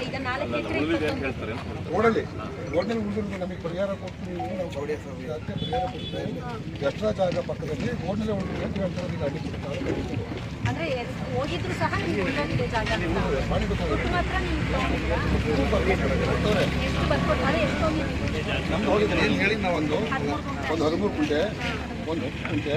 ಈಗ ಹೇಳ್ತಾರೆ. ರೋಡ್ನಲ್ಲಿ ಉಳಿದಿರೋದು ನಮಗೆ ಪರಿಹಾರ ನೀವು ಪರಿಹಾರ ಜಾಗ ಪಕ್ಕದಲ್ಲಿ ರೋಡ್ನಲ್ಲೇ ಉಳಿದಿದೆ ಅಂತ ಹೇಳ್ತಾರೆ ಈಗ ಅಡ್ಡಿ ಅಂದ್ರೆ ಹೋಗಿದ್ರು ಸಹ ನಿಮ್ಗೆ ಜಾಗ. ಅಂತ ಮಾಡಿ ಮಾತ್ರ ನಿಮ್ಗೆ ತಗೊಂಡಿದ್ರಾ? ಕೊಡ್ತಾರೆ ಎಷ್ಟು ಎಷ್ಟು ಹೋಗಿದ್ದೀವಿ ನಮ್ದು ಹೋಗಿದ್ರೆ ಏನು ಹೇಳಿದ್ ನಾವು ಒಂದು ಒಂದು ಹದಿಮೂರು ಕುಂಟೆ ಒಂದು ಹತ್ತು ಕುಂಟೆ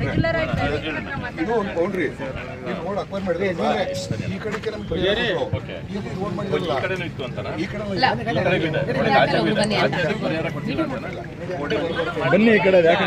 ರೆಗ್ಯುಲರ್ ಆಗಿ ಇದು ಒಂದು ಬೌಂಡ್ರಿ ಈ ರೋಡ್ ಅಕ್ವೈರ್ ಮಾಡಿದ್ರೆ ಈ ಕಡೆಗೆ ನಮ್ಗೆ ಈ ರೋಡ್ ಮಾಡಿದ್ರಲ್ಲ. ಕಡೆ ಬನ್ನಿ ಈ ಕಡೆ ಯಾಕೆ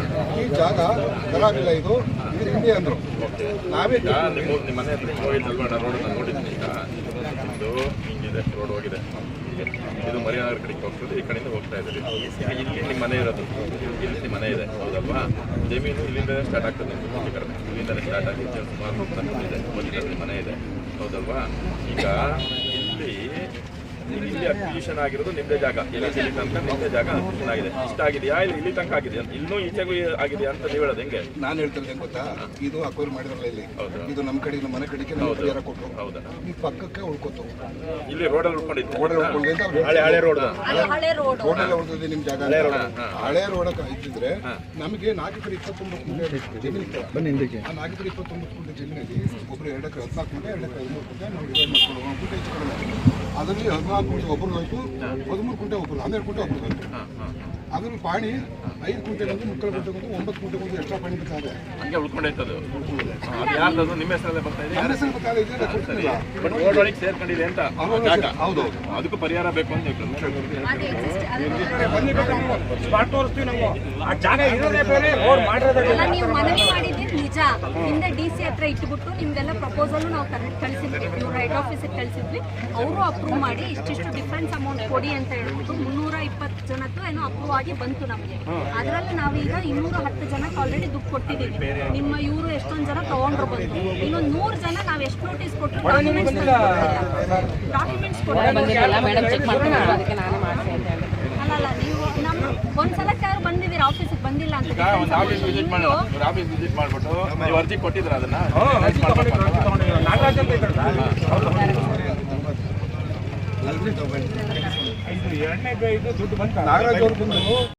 ಆಗಿದೆ? ಈ ಜಾಗ ಕಲಾವಿಲ್ಲ ಇದು ಇದು ಹಿಂದೆ ಅಂದ್ರು. ನಾವೇ ನಿಮ್ಮ ಮನೆ ಈಗ ಇದು ಹಿಂಗಿದೆ, ರೋಡ್ ಹೋಗಿದೆ. ಇದು ಕಡೆಗೆ ಹೋಗ್ತದೆ, ಈ ಕಡೆಯಿಂದ ಹೋಗ್ತಾ ಇದ್ದೀರಿ ಇಲ್ಲಿ ನಿಮ್ಮ ಮನೆ ಇರೋದು. ಇಲ್ಲಿ ನಿಮ್ಮ ಮನೆ ಇದೆ, ಹೌದಲ್ವಾ? ಜಮೀನು ಇಲ್ಲಿಂದ ಸ್ಟಾರ್ಟ್ ಆಗ್ತದೆ. ಇಲ್ಲಿಂದ ಸ್ಟಾರ್ಟ್ ಆಗಿ ಇಲ್ಲಿ ಸುಮಾರು ಇದೆ. ಮನೆ ಇದೆ, ಹೌದಲ್ವಾ? ಈಗ ಇಲ್ಲಿ ಇಲ್ಲಿ ಅಕ್ವಿಸಿಷನ್ ಆಗಿರೋದು ನಿಮ್ಮದೇ ಜಾಗ. ಎಲ್ಲಿ ಇಲ್ಲಿ ತನಕ ನಿಮ್ಮದೇ ಜಾಗ ಅಕ್ವಿಷನ್ ಆಗಿದೆ. ಇಷ್ಟ ಆಗಿದೆಯಾ ಇಲ್ಲಿ ಇಲ್ಲಿ ತನಕ ಆಗಿದೆ ಇನ್ನೂ ಈಚೆಗೂ ಆಗಿದೆ ಅಂತ ನೀವು ಹೇಳೋದು ಹೆಂಗೆ? ನಾನು ಹೇಳ್ತಿರೋದು ಹೆಂಗ್ ಗೊತ್ತಾ? ಇದು ಅಕ್ವೈರ್ ಮಾಡಿದ್ರಲ್ಲ ಇಲ್ಲಿ. ಹೌದು. ಇದು ನಮ್ಮ ಕಡೆ ನಮ್ಮ ಮನೆ ಕಡೆಗೆ ನಾವು ಪರಿಹಾರ ಕೊಟ್ಟರು ಹೌದಾ? ಈ ಪಕ್ಕಕ್ಕೆ ಉಳ್ಕೊತು. ಇಲ್ಲಿ ರೋಡಲ್ಲಿ ಉಳ್ಕೊಂಡಿದ್ದು ರೋಡ್ ಅಲ್ಲಿ ಅಂತ ಅವ್ರು ಹಳೆ ಹಳೆ ರೋಡ್ ಹಳೆ ಹಳೆ ರೋಡ್ ರೋಡಲ್ಲೇ ಉಳ್ದಿದೆ ನಿಮ್ ಜಾಗ ಹಳೆ ರೋಡ್ ಇದ್ದಿದ್ರೆ ನಮಗೆ ನಾಲ್ಕು ಎಕರೆ ಇಪ್ಪತ್ತೊಂಬತ್ತು ಗುಂಟೆ ಜಮೀನು ಬನ್ನಿ ಹಿಂದಕ್ಕೆ. ಆ ಇಪ್ಪತ್ತೊಂಬತ್ತು ಗುಂಟೆ ಜಮೀನಲ್ಲಿ ಒಬ್ರು ಎರಡಕ್ಕೆ ಹದಿನಾಲ್ಕು ಕುಂಟೆ ಎರಡಕ್ಕೆ ಹದಿಮೂರು ಗುಂಟೆ ನಾವು ಡಿವೈಡ್ ಮಾಡ್ಕೊಂಡು ಒಂದು ಗುಂಟೆ ಹೆಚ್ಚು ಅದರಲ್ಲಿ ಹದಿನಾಲ್ಕು ಒಬ್ಬರು ಹೋಯ್ತು ಹದಿಮೂರು ಕುಂಟೆ ಒಬ್ಬರು ಹನ್ನೆರಡು ಕುಂಟೆ ಒಬ್ಬರು ಹೋಯ್ತು ಅದನ್ನು ಪಾಣಿ ಐದು ಕುಂಟೆ ಬಂದು ಮುಕ್ಕಾಲು ಕುಂಟೆ ಬಂದು ಒಂಬತ್ತು ಕುಂಟೆ ಬಂದು ಎಕ್ಸ್ಟ್ರಾ ಪಾಣಿ ಹಂಗೆ ಉಳ್ಕೊಂಡೈತದು ಅದು ಯಾರ್ದು ನಿಮ್ಮ ಹೆಸರಲ್ಲೇ ಬರ್ತಾ ಇದೆ? ನನ್ನ ಹೆಸರು ಬೇಕಾದ್ರೆ ಇದೆ ಕೊಡ್ತಿಲ್ಲ ಬಟ್ ರೋಡ್ ಒಳಗೆ ಸೇರ್ಕೊಂಡಿದೆ ಅಂತ? ಜಾಗ ಹೌದು ಅದಕ್ಕೆ ಪರಿಹಾರ ಬೇಕು ಅಂತ ಬನ್ನಿ ಸ್ಪಾಟ್ ತೋರಿಸ್ತೀವಿ ನಾವು ಆ ಜಾಗ ಇರೋದೇ ಬೇರೆ ರೋಡ್ ಮಾಡಿರೋದೇ ನಿಜ. ಹಿಂದೆ ಡಿ ಸಿ ಹತ್ರ ಇಟ್ಬಿಟ್ಟು ನಿಮ್ದೆಲ್ಲ ಪ್ರಪೋಸಲ್ ನಾವು ಕರೆಕ್ಟ್ ಕಳಿಸಿದ್ವಿ. ಇವ್ರು ಹೆಡ್ ಆಫೀಸಿಗೆ ಕಳಿಸಿದ್ವಿ. ಅವರು ಅಪ್ರೂವ್ ಮಾಡಿ ಇಷ್ಟಿಷ್ಟು ಡಿಫ್ರೆನ್ಸ್ ಅಮೌಂಟ್ ಕೊಡಿ ಅಂತ ಹೇಳ್ಬಿಟ್ಟು ಮುನ್ನೂರ ಇಪ್ಪತ್ತು ಜನದ್ದು ಏನೋ ಅಪ್ರೂವ್ ಆಗಿ ಬಂತು ನಮಗೆ. ಅದರಲ್ಲಿ ನಾವೀಗ ಇನ್ನೂರ ಹತ್ತು ಜನಕ್ಕೆ ಆಲ್ರೆಡಿ ದುಡ್ಡು ಕೊಟ್ಟಿದ್ದೀವಿ. ನಿಮ್ಮ ಇವರು ಎಷ್ಟೊಂದು ಜನ ತಗೊಂಡ್ರು ಬಂದು. ಇನ್ನೊಂದು ನೂರು ಜನ ನಾವು ಎಷ್ಟು ನೋಟಿಸ್ ಕೊಟ್ಟರು ಡಾಕ್ಯುಮೆಂಟ್ಸ್ ಡಾಕ್ಯುಮೆಂಟ್ಸ್ ಕೊಟ್ಟಿಲ್ಲ ಮೇಡಮ್ ಚೆಕ್ ಮಾಡ್ಕೊಂಡು ಅದಕ್ಕೆ ನಾನೇ ಮಾಡ್ತೀನಿ ಅಂತ ಹೇಳಿದ್ರು ಅಲ್ಲಲ್ಲ ನೀವು ನಮ್ಮ ಒಂದ್ಸಲಕ್ಕೆ ಯಾರು ಬಂದಿದ್ದೀರಾ ಆಫೀಸಿಗೆ ಈಗ ಒಂದು ಆಫೀಸ್ ವಿಸಿಟ್ ಆಫೀಸ್ ವಿಸಿಟ್ ಮಾಡ್ಬಿಟ್ಟು ನೀವು ಅರ್ಜಿ ಕೊಟ್ಟಿದ್ರ ಅದನ್ನ? ಎರಡನೇ ದುಡ್ಡು ಬಂತ ನಾಗರಾಜ್ ಅವ್ರು ಬಂದು